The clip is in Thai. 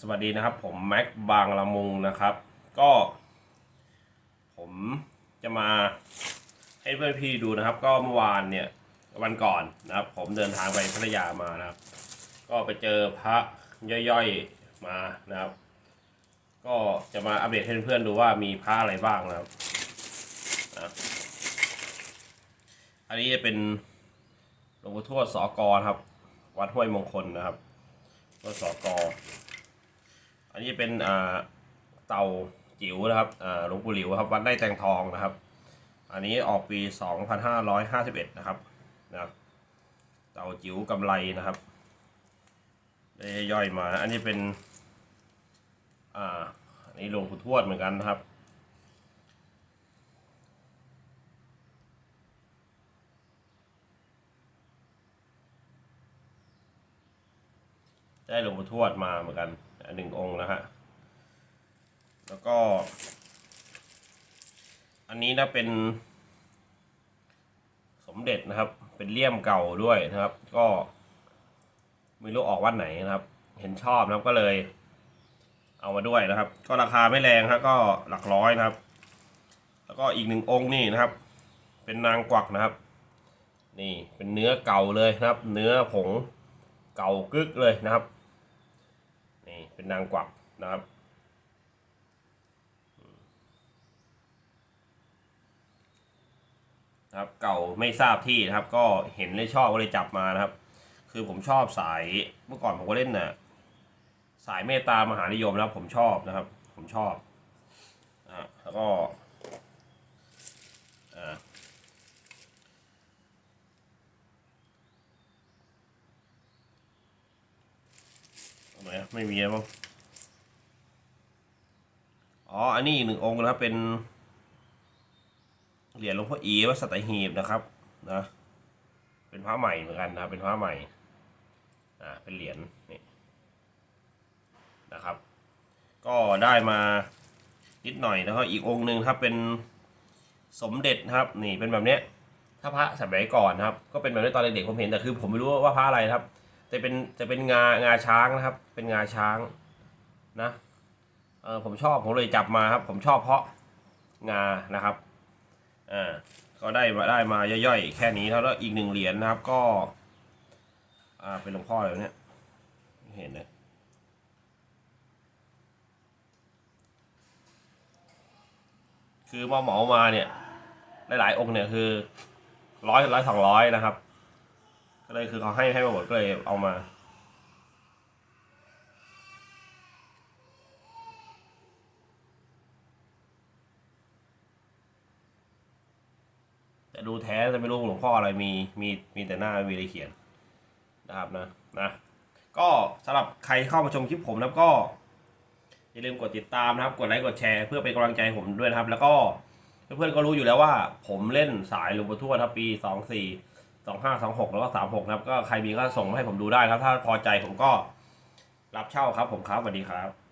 สวัสดีนะครับ ผมแม็กบางละมุงนะครับ ก็ ผมจะมาให้เพื่อนพี่ดูนะครับ ก็เมื่อวานเนี่ยวันก่อนนะครับ ผมเดินทางไปพัทยามานะครับ ก็ไปเจอพระย่อยๆมานะครับ ก็จะมาอัปเดตให้เพื่อนๆดูว่ามีพระอะไรบ้างนะครับนะอันนี้จะเป็นหลวงปู่ทวดสอกรครับ วัดห้วยมงคลนะครับวัดสอกร อันนี้เป็นเต่าจิ๋วนะครับอ่าหลวงปู่หลิวครับวัดได้แตงทองนะครับ อันนี้ออกปี 2551 นะครับนะครับเต่าจิ๋วกำไรนะครับได้ย่อยมา อันนี้เป็นอ่าอันนี้หลวงปู่ทวดเหมือนกันนะครับได้หลวงปู่ทวดมาเหมือนกัน หนึ่งองค์นะฮะ แล้วก็ อันนี้นะเป็น สมเด็จนะครับ เป็นเลี่ยมเก่าด้วยนะครับ ก็ไม่รู้ออกวันไหนนะครับ เห็นชอบนะครับก็เลย เอามาด้วยนะครับ ก็ราคาไม่แรงครับก็หลักร้อยนะครับ แล้วก็อีกหนึ่งองค์นี่นะครับ เป็นนางกวักนะครับ นี่เป็นเนื้อเก่าเลยนะครับ เนื้อผงเก่ากึกเลยนะครับ นี่เป็นนางกวักนะครับนะครับเก่าไม่ทราบที่นะครับ ก็เห็นเลยชอบก็เลยจับมานะครับ คือผมชอบสายเมื่อก่อนผมก็เล่นน่ะสายเมตตามหานิยมนะครับผมชอบนะครับ ผมชอบอ่าแล้วก็อ่าทำ ไมอะไม่มีแล้วมั้งอ๋อ อันนี้อีกหนึ่งองค์นะครับ เป็น เหรียญหลวงพ่ออีวัดสัตหีบนะครับ นะ เป็นพระใหม่เหมือนกันนะเป็นพระใหม่ อ่า เป็นเหรียญนี่นะครับ ก็ได้มานิดหน่อยแล้วก็อีกองค์หนึ่งครับเป็นสมเด็จนะครับ นี่เป็นแบบเนี้ย ถ้าพระสมัยก่อนนะครับ ก็เป็นแบบนี้ตอนเด็กๆผมเห็นแต่คือ ผมไม่รู้ว่าพระอะไรครับ แต่เป็นจะเป็นงางาช้างนะครับ เป็นงาช้างนะเออผมชอบผมเลยจับมาครับ ผมชอบเพาะงานะครับอ่าก็ได้มาได้มาย่อยๆ แค่นี้แล้วแล้วอีกหนึ่งเหรียญนะครับก็อ่าเป็นหลวงพ่อเลยเนี่ยเห็นเลยคือมาเหมามาเนี่ยหลายๆองค์เนี่ยคือร้อยร้อยสองร้อยนะครับ ก็เลยคือเขาให้ให้มาหมดก็เลยเอามา แต่ดูแท้จะไม่รู้หลวงพ่ออะไรมีมีมีแต่หน้ามีอะไรเขียนนะครับนะนะก็สำหรับใครเข้ามาชมคลิปผมนะครับก็อย่าลืมกดติดตามนะครับ กดไลค์กดแชร์เพื่อเป็นกำลังใจผมด้วยนะครับ แล้วก็เพื่อนๆก็รู้อยู่แล้วว่า ผมเล่นสายหลวงปู่ทวดครับปีสองสี่ สองห้าสองหกแล้วก็สามหกนะครับ ก็ใครมีก็ส่งมาให้ผมดูได้นะครับ ถ้าพอใจผมก็รับเช่าครับผมครับสวัสดีครับ